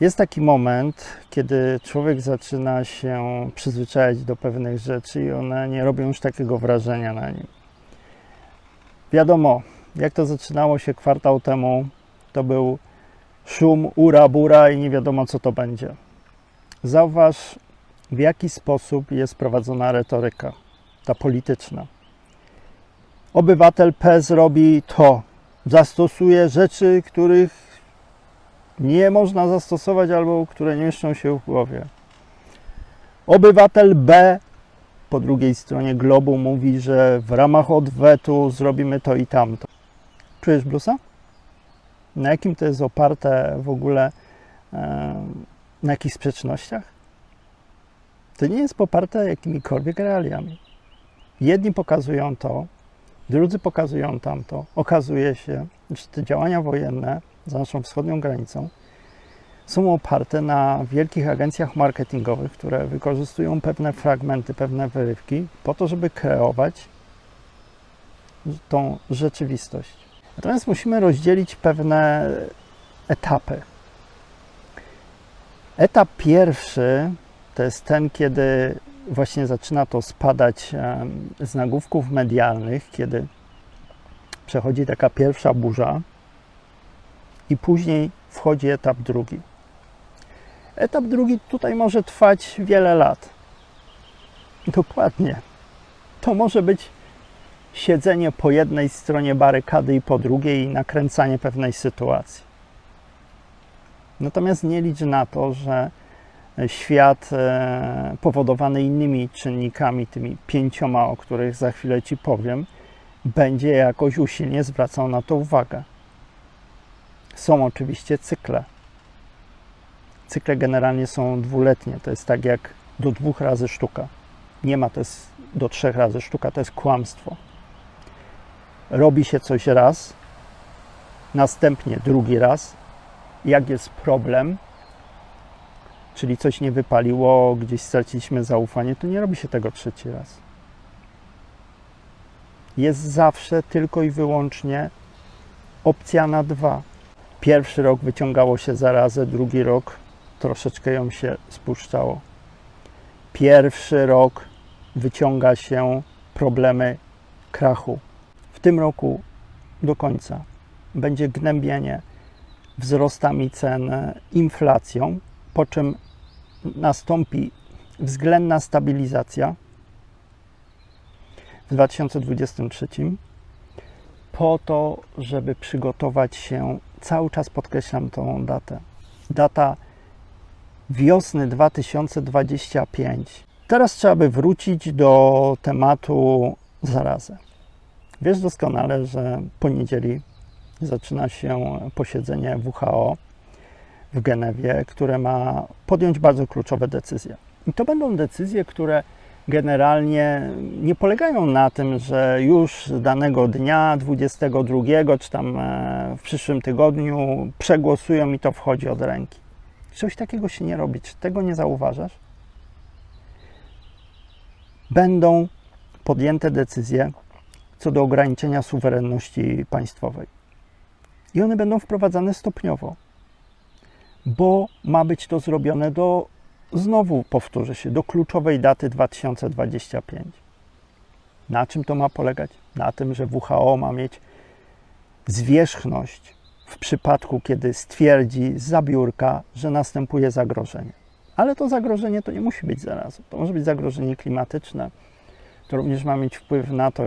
Jest taki moment, kiedy człowiek zaczyna się przyzwyczajać do pewnych rzeczy i one nie robią już takiego wrażenia na nim. Wiadomo, jak to zaczynało się kwartał temu, to był szum, ura, bura i nie wiadomo, co to będzie. Zauważ, w jaki sposób jest prowadzona retoryka, ta polityczna. Obywatel P zrobi to, zastosuje rzeczy, których nie można zastosować albo które nie mieszczą się w głowie. Obywatel B po drugiej stronie globu mówi, że w ramach odwetu zrobimy to i tamto. Czujesz blusa? Na jakim to jest oparte w ogóle, na jakich sprzecznościach? To nie jest poparte jakimikolwiek realiami. Jedni pokazują to, drudzy pokazują tamto. Okazuje się, że te działania wojenne za naszą wschodnią granicą są oparte na wielkich agencjach marketingowych, które wykorzystują pewne fragmenty, pewne wyrywki po to, żeby kreować tą rzeczywistość. Natomiast musimy rozdzielić pewne etapy. Etap pierwszy to jest ten, kiedy właśnie zaczyna to spadać z nagłówków medialnych, kiedy przechodzi taka pierwsza burza i później wchodzi etap drugi. Etap drugi tutaj może trwać wiele lat. Dokładnie. To może być siedzenie po jednej stronie barykady i po drugiej i nakręcanie pewnej sytuacji. Natomiast nie licz na to, że świat e, powodowany innymi czynnikami, tymi pięcioma, o których za chwilę Ci powiem, będzie jakoś usilnie zwracał na to uwagę. Są oczywiście cykle. Cykle generalnie są dwuletnie. To jest tak jak do dwóch razy sztuka. Nie ma to jest do trzech razy sztuka, to jest kłamstwo. Robi się coś raz, następnie drugi raz. Jak jest problem, czyli coś nie wypaliło, gdzieś straciliśmy zaufanie, to nie robi się tego trzeci raz. Jest zawsze tylko i wyłącznie opcja na dwa. Pierwszy rok wyciągało się zarazę, drugi rok troszeczkę ją się spuszczało. Pierwszy rok wyciąga się problemy krachu. W tym roku do końca będzie gnębienie wzrostami cen, inflacją, po czym nastąpi względna stabilizacja w 2023 po to, żeby przygotować się, cały czas podkreślam tą datę, data wiosny 2025. Teraz trzeba by wrócić do tematu zarazy. Wiesz doskonale, że po niedzieli zaczyna się posiedzenie WHO w Genewie, które ma podjąć bardzo kluczowe decyzje. I to będą decyzje, które generalnie nie polegają na tym, że już danego dnia, 22 czy tam e, w przyszłym tygodniu przegłosują i to wchodzi od ręki. Coś takiego się nie robi. Czy tego nie zauważasz? Będą podjęte decyzje co do ograniczenia suwerenności państwowej. I one będą wprowadzane stopniowo, bo ma być to zrobione do, znowu powtórzę się, do kluczowej daty 2025. Na czym to ma polegać? Na tym, że WHO ma mieć zwierzchność w przypadku, kiedy stwierdzi z zabiórka, że następuje zagrożenie. Ale to zagrożenie to nie musi być zarazem. To może być zagrożenie klimatyczne. To również ma mieć wpływ na to,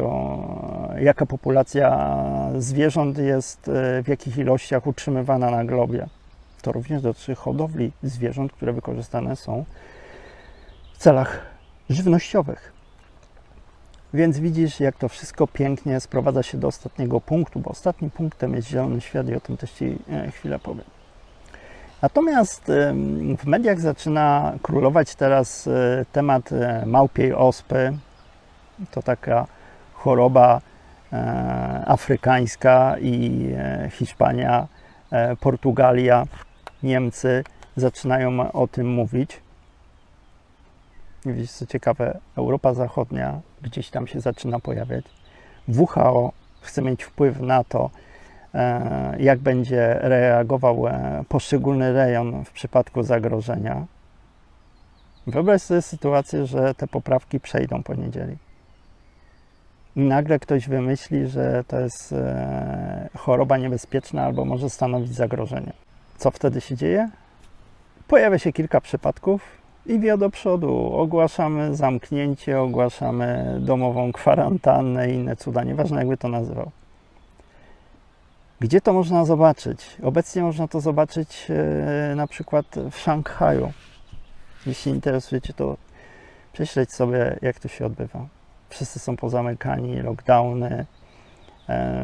jaka populacja zwierząt jest w jakich ilościach utrzymywana na globie. To również dotyczy hodowli zwierząt, które wykorzystane są w celach żywnościowych. Więc widzisz, jak to wszystko pięknie sprowadza się do ostatniego punktu, bo ostatnim punktem jest zielony świat i o tym też Ci e, chwilę powiem. Natomiast w mediach zaczyna królować teraz e, temat e, małpiej ospy. To taka choroba afrykańska i Hiszpania, Portugalia, Niemcy zaczynają o tym mówić. Widzisz, co ciekawe, Europa Zachodnia gdzieś tam się zaczyna pojawiać. WHO chce mieć wpływ na to, e, jak będzie reagował e, poszczególny rejon w przypadku zagrożenia. Wyobraź sobie sytuację, że te poprawki przejdą po niedzieli. I nagle ktoś wymyśli, że to jest e, choroba niebezpieczna albo może stanowić zagrożenie. Co wtedy się dzieje? Pojawia się kilka przypadków i wie do przodu. Ogłaszamy zamknięcie, ogłaszamy domową kwarantannę i inne cuda, nieważne jakby to nazywał. Gdzie to można zobaczyć? Obecnie można to zobaczyć e, na przykład w Szanghaju. Jeśli interesujecie, to prześledź sobie, jak to się odbywa. Wszyscy są pozamykani, lockdowny. E,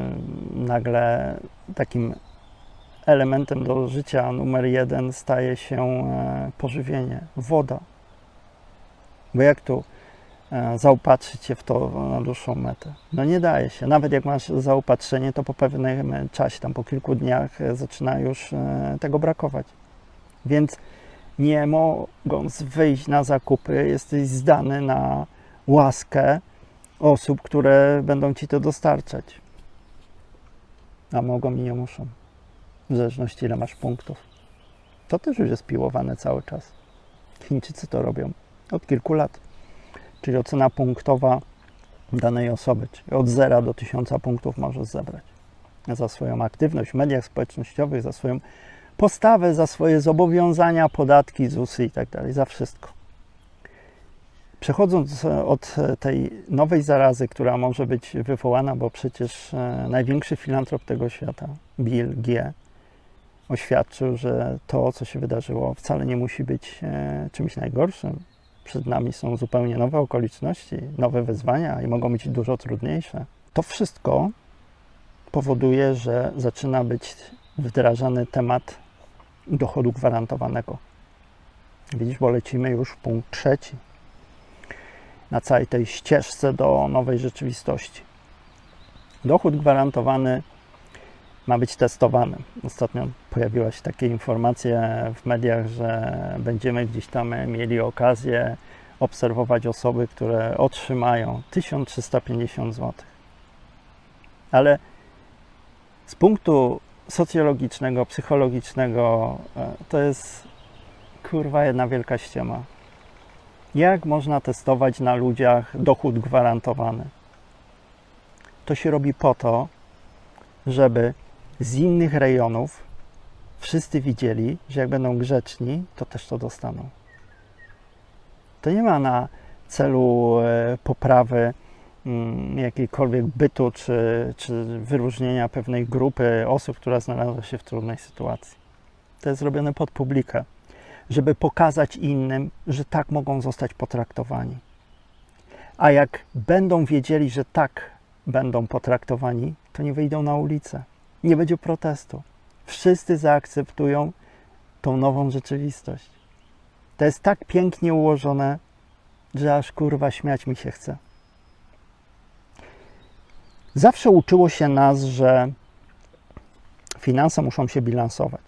nagle takim elementem do życia numer jeden staje się e, pożywienie, woda. Bo jak tu e, zaopatrzyć się w to na dłuższą metę? No nie daje się. Nawet jak masz zaopatrzenie, to po pewnym czasie, tam po kilku dniach e, zaczyna już e, tego brakować. Więc nie mogąc wyjść na zakupy, jesteś zdany na łaskę osób, które będą ci to dostarczać. A mogą i nie muszą. W zależności ile masz punktów. To też już jest piłowane cały czas. Chińczycy to robią od kilku lat. Czyli ocena punktowa danej osoby, czyli od 0 do 1000 punktów możesz zebrać za swoją aktywność w mediach społecznościowych, za swoją postawę, za swoje zobowiązania, podatki, ZUSy i tak dalej, za wszystko. Przechodząc od tej nowej zarazy, która może być wywołana, bo przecież e, największy filantrop tego świata, Bill G., oświadczył, że to, co się wydarzyło, wcale nie musi być e, czymś najgorszym. Przed nami są zupełnie nowe okoliczności, nowe wyzwania i mogą być dużo trudniejsze. To wszystko powoduje, że zaczyna być wdrażany temat dochodu gwarantowanego. Widzisz, bo lecimy już w punkt trzeci na całej tej ścieżce do nowej rzeczywistości. Dochód gwarantowany ma być testowany. Ostatnio pojawiła się takie informacje w mediach, że będziemy gdzieś tam mieli okazję obserwować osoby, które otrzymają 1350 zł. Ale z punktu socjologicznego, psychologicznego e, to jest kurwa jedna wielka ściema. Jak można testować na ludziach dochód gwarantowany? To się robi po to, żeby z innych rejonów wszyscy widzieli, że jak będą grzeczni, to też to dostaną. To nie ma na celu e, poprawy mm, jakiejkolwiek bytu czy, czy wyróżnienia pewnej grupy osób, która znalazła się w trudnej sytuacji. To jest robione pod publikę, żeby pokazać innym, że tak mogą zostać potraktowani. A jak będą wiedzieli, że tak będą potraktowani, to nie wyjdą na ulicę nie będzie protestu. Wszyscy zaakceptują tą nową rzeczywistość. To jest tak pięknie ułożone, że aż kurwa śmiać mi się chce. Zawsze uczyło się nas, że finanse muszą się bilansować.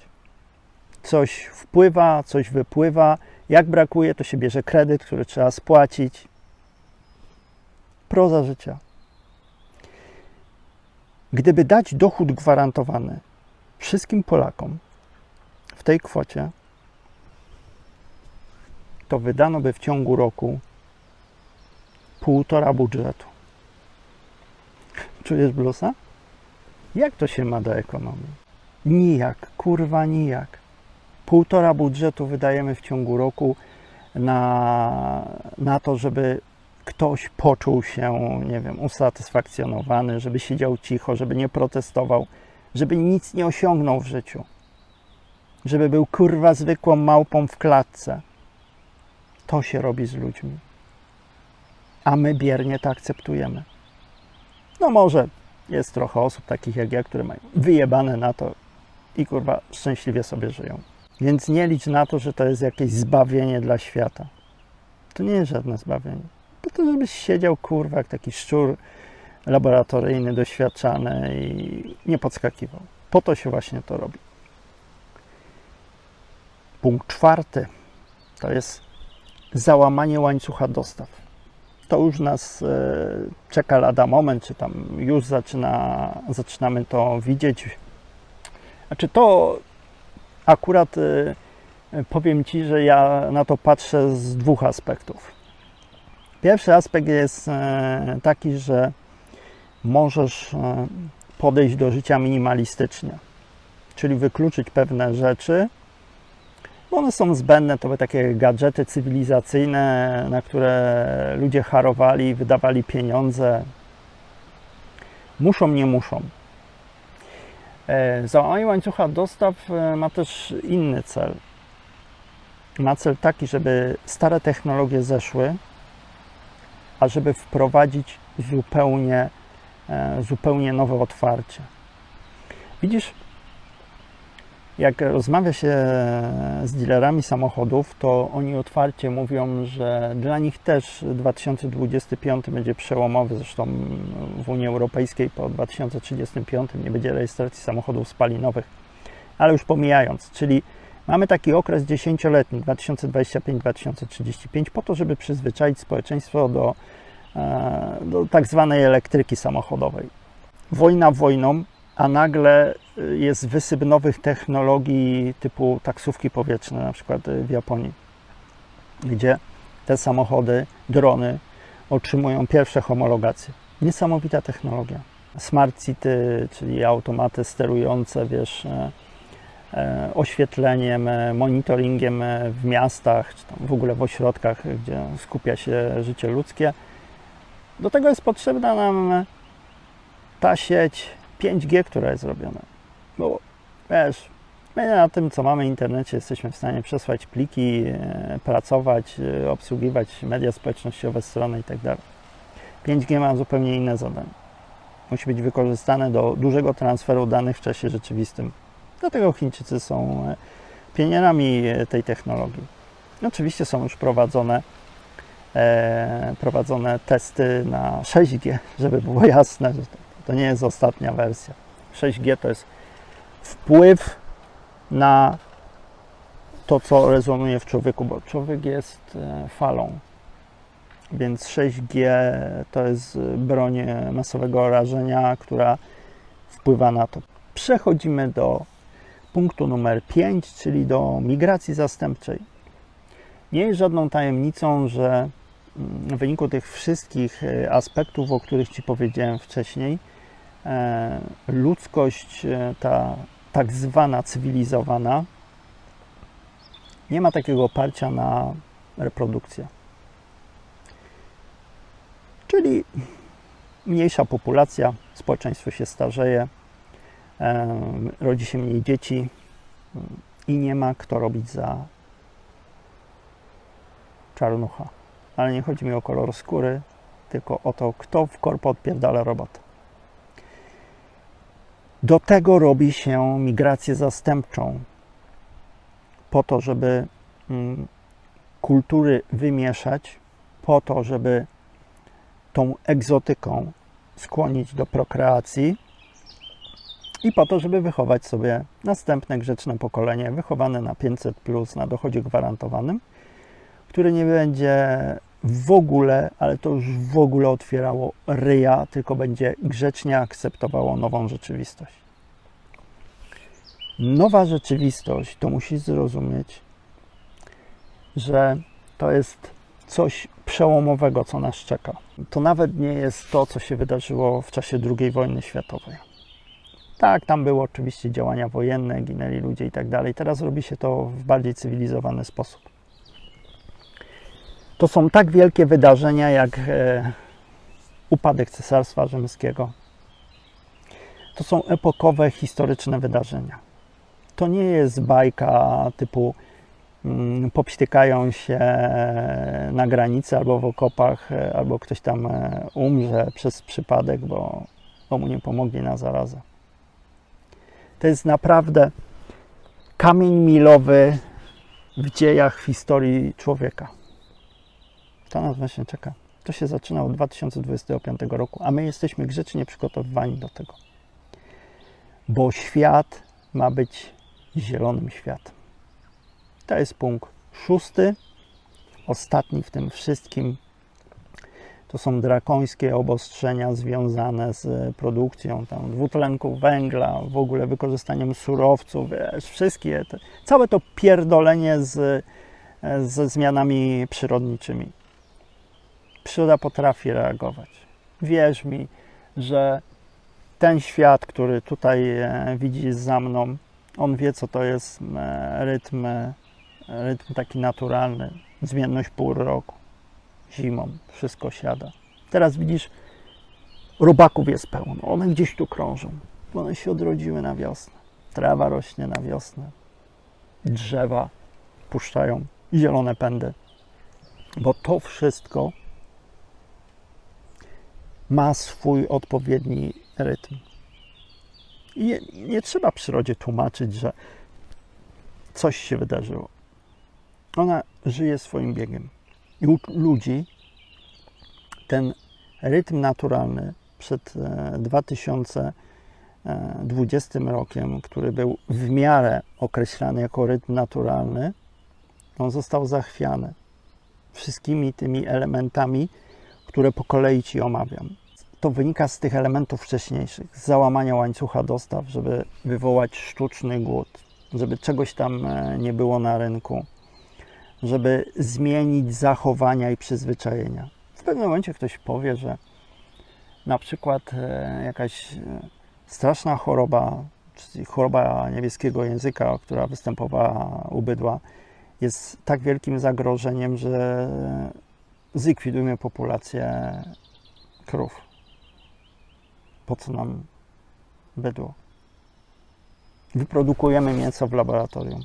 Coś wpływa, coś wypływa. Jak brakuje, to się bierze kredyt, który trzeba spłacić. Proza życia. Gdyby dać dochód gwarantowany wszystkim Polakom w tej kwocie, to wydano by w ciągu roku półtora budżetu. Czujesz blusa? Jak to się ma do ekonomii? Nijak, kurwa nijak. Półtora budżetu wydajemy w ciągu roku na, na to, żeby ktoś poczuł się, nie wiem, usatysfakcjonowany, żeby siedział cicho, żeby nie protestował, żeby nic nie osiągnął w życiu. Żeby był kurwa zwykłą małpą w klatce. To się robi z ludźmi. A my biernie to akceptujemy. No może jest trochę osób takich jak ja, które mają wyjebane na to i kurwa szczęśliwie sobie żyją. Więc nie licz na to, że to jest jakieś zbawienie dla świata. To nie jest żadne zbawienie. To, żebyś siedział, kurwa, jak taki szczur laboratoryjny, doświadczany i nie podskakiwał. Po to się właśnie to robi. Punkt czwarty to jest załamanie łańcucha dostaw. To już nas e, czeka lada moment, czy tam już zaczyna, zaczynamy to widzieć Znaczy to akurat y, powiem Ci, że ja na to patrzę z dwóch aspektów. Pierwszy aspekt jest e, taki, że możesz e, podejść do życia minimalistycznie, czyli wykluczyć pewne rzeczy, bo one są zbędne, to były takie gadżety cywilizacyjne, na które ludzie harowali, wydawali pieniądze. Muszą, nie muszą. E, Załamanie łańcucha dostaw ma też inny cel. Ma cel taki, żeby stare technologie zeszły, a żeby wprowadzić zupełnie, e, zupełnie nowe otwarcie. Widzisz, jak rozmawia się z dealerami samochodów, to oni otwarcie mówią, że dla nich też 2025 będzie przełomowy. Zresztą w Unii Europejskiej po 2035 nie będzie rejestracji samochodów spalinowych. Ale już pomijając, czyli mamy taki okres dziesięcioletni 2025-2035 po to, żeby przyzwyczaić społeczeństwo do, e, do tak zwanej elektryki samochodowej. Wojna wojną, a nagle jest wysyp nowych technologii typu taksówki powietrzne, na przykład w Japonii, gdzie te samochody, drony otrzymują pierwsze homologacje. Niesamowita technologia. Smart City, czyli automaty sterujące, wiesz, e, e, oświetleniem, e, monitoringiem w miastach, czy tam w ogóle w ośrodkach, gdzie skupia się życie ludzkie. Do tego jest potrzebna nam ta sieć 5G, która jest zrobiona. Bo wiesz, my na tym, co mamy w internecie, jesteśmy w stanie przesłać pliki, e, pracować, e, obsługiwać media społecznościowe, strony itd. 5G ma zupełnie inne zadanie. Musi być wykorzystane do dużego transferu danych w czasie rzeczywistym. Dlatego Chińczycy są e, pionierami tej technologii. Oczywiście są już prowadzone, e, prowadzone testy na 6G, żeby było jasne, że to, to nie jest ostatnia wersja. 6G to jest wpływ na to, co rezonuje w człowieku, bo człowiek jest e, falą. Więc 6G to jest broń masowego rażenia, która wpływa na to. Przechodzimy do punktu numer 5, czyli do migracji zastępczej. Nie jest żadną tajemnicą, że mm, w wyniku tych wszystkich e, aspektów, o których Ci powiedziałem wcześniej, e, ludzkość, ta tak zwana cywilizowana, nie ma takiego oparcia na reprodukcję. Czyli mniejsza populacja, społeczeństwo się starzeje, rodzi się mniej dzieci i nie ma kto robić za czarnucha. Ale nie chodzi mi o kolor skóry, tylko o to, kto w korpo odpierdala robotę. Do tego robi się migrację zastępczą, po to, żeby kultury wymieszać, po to, żeby tą egzotyką skłonić do prokreacji i po to, żeby wychować sobie następne grzeczne pokolenie, wychowane na 500, plus, na dochodzie gwarantowanym, które nie będzie w ogóle, ale to już w ogóle otwierało ryja, tylko będzie grzecznie akceptowało nową rzeczywistość. Nowa rzeczywistość to musi zrozumieć, że to jest coś przełomowego, co nas czeka. To nawet nie jest to, co się wydarzyło w czasie II wojny światowej. Tak, tam były oczywiście działania wojenne, ginęli ludzie i tak dalej. Teraz robi się to w bardziej cywilizowany sposób. To są tak wielkie wydarzenia jak e, upadek Cesarstwa Rzymskiego. To są epokowe, historyczne wydarzenia. To nie jest bajka typu mm, się na granicy albo w okopach, e, albo ktoś tam e, umrze przez przypadek, bo, bo mu nie pomogli na zarazę. To jest naprawdę kamień milowy w dziejach, w historii człowieka. To nas właśnie czeka. To się zaczyna od 2025 roku, a my jesteśmy grzecznie przygotowani do tego. Bo świat ma być zielonym światem. To jest punkt szósty, ostatni w tym wszystkim, To są drakońskie obostrzenia związane z produkcją tam, dwutlenku węgla, w ogóle wykorzystaniem surowców, wiesz, wszystkie te, całe to pierdolenie z, ze zmianami przyrodniczymi. Przyroda potrafi reagować. Wierz mi, że ten świat, który tutaj e, widzisz za mną, on wie, co to jest e, rytm, e, rytm taki naturalny, zmienność pół roku, zimą, wszystko siada. Teraz widzisz, robaków jest pełno, one gdzieś tu krążą, one się odrodziły na wiosnę. Trawa rośnie na wiosnę, drzewa puszczają zielone pędy, bo to wszystko ma swój odpowiedni rytm. I nie, nie trzeba przyrodzie tłumaczyć, że coś się wydarzyło. Ona żyje swoim biegiem. Ludzi ten rytm naturalny przed e, 2020 rokiem, który był w miarę określany jako rytm naturalny, on został zachwiany wszystkimi tymi elementami, które po kolei Ci omawiam. To wynika z tych elementów wcześniejszych, z załamania łańcucha dostaw, żeby wywołać sztuczny głód, żeby czegoś tam e, nie było na rynku, żeby zmienić zachowania i przyzwyczajenia. W pewnym momencie ktoś powie, że na przykład e, jakaś e, straszna choroba, czyli choroba niebieskiego języka, która występowała u bydła, jest tak wielkim zagrożeniem, że zlikwidujmy populację krów. Po co nam bydło? Wyprodukujemy mięso w laboratorium.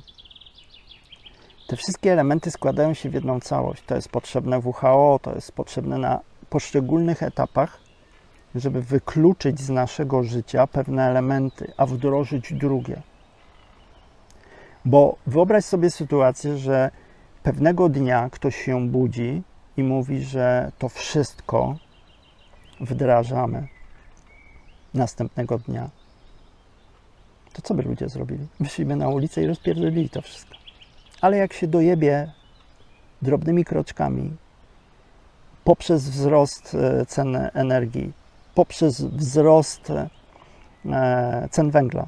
Te wszystkie elementy składają się w jedną całość. To jest potrzebne WHO, to jest potrzebne na poszczególnych etapach, żeby wykluczyć z naszego życia pewne elementy, a wdrożyć drugie. Bo wyobraź sobie sytuację, że pewnego dnia ktoś się budzi i mówi, że to wszystko wdrażamy następnego dnia. To co by ludzie zrobili? Wyszliby na ulicę i rozpierdzielili to wszystko. Ale jak się dojebie drobnymi kroczkami poprzez wzrost e, cen energii, poprzez wzrost e, cen węgla,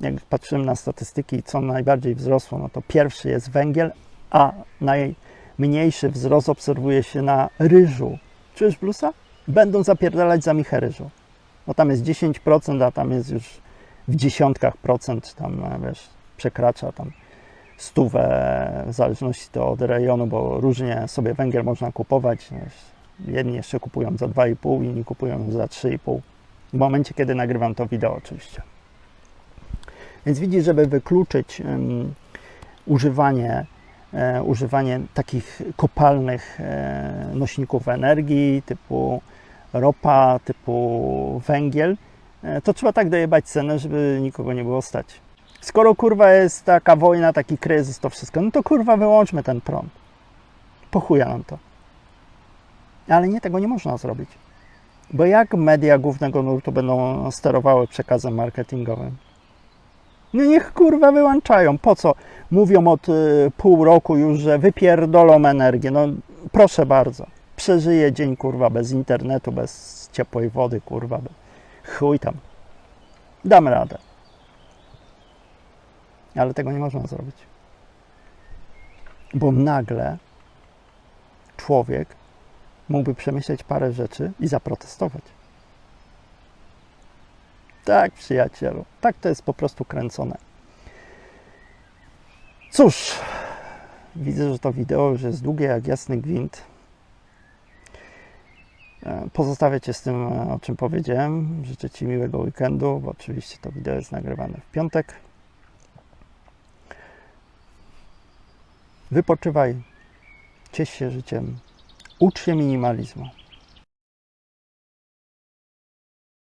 jak patrzymy na statystyki, co najbardziej wzrosło, no to pierwszy jest węgiel, a najmniejszy wzrost obserwuje się na ryżu. Czujesz plusa? Będą zapierdalać za michę ryżu. Bo tam jest 10%, a tam jest już w dziesiątkach procent, tam wiesz, przekracza tam stówę, w zależności to od rejonu, bo różnie sobie węgiel można kupować. Jedni jeszcze kupują za 2,5, inni kupują za 3,5. W momencie, kiedy nagrywam to wideo oczywiście. Więc widzisz, żeby wykluczyć um, używanie, e, używanie takich kopalnych e, nośników energii typu ropa, typu węgiel, e, to trzeba tak dojebać cenę, żeby nikogo nie było stać. Skoro kurwa jest taka wojna, taki kryzys, to wszystko, no to kurwa wyłączmy ten prąd. Po chuja nam to. Ale nie, tego nie można zrobić. Bo jak media głównego nurtu będą sterowały przekazem marketingowym? No niech kurwa wyłączają. Po co? Mówią od y, pół roku już, że wypierdolą energię. No proszę bardzo. Przeżyję dzień kurwa bez internetu, bez ciepłej wody, kurwa. Chuj tam. Dam radę. Ale tego nie można zrobić. Bo nagle człowiek mógłby przemyśleć parę rzeczy i zaprotestować. Tak, przyjacielu. Tak to jest po prostu kręcone. Cóż, widzę, że to wideo już jest długie jak jasny gwint. E, Pozostawię Cię z tym, o czym powiedziałem. Życzę Ci miłego weekendu, bo oczywiście to wideo jest nagrywane w piątek. Wypoczywaj, ciesz się życiem, ucz się minimalizmu.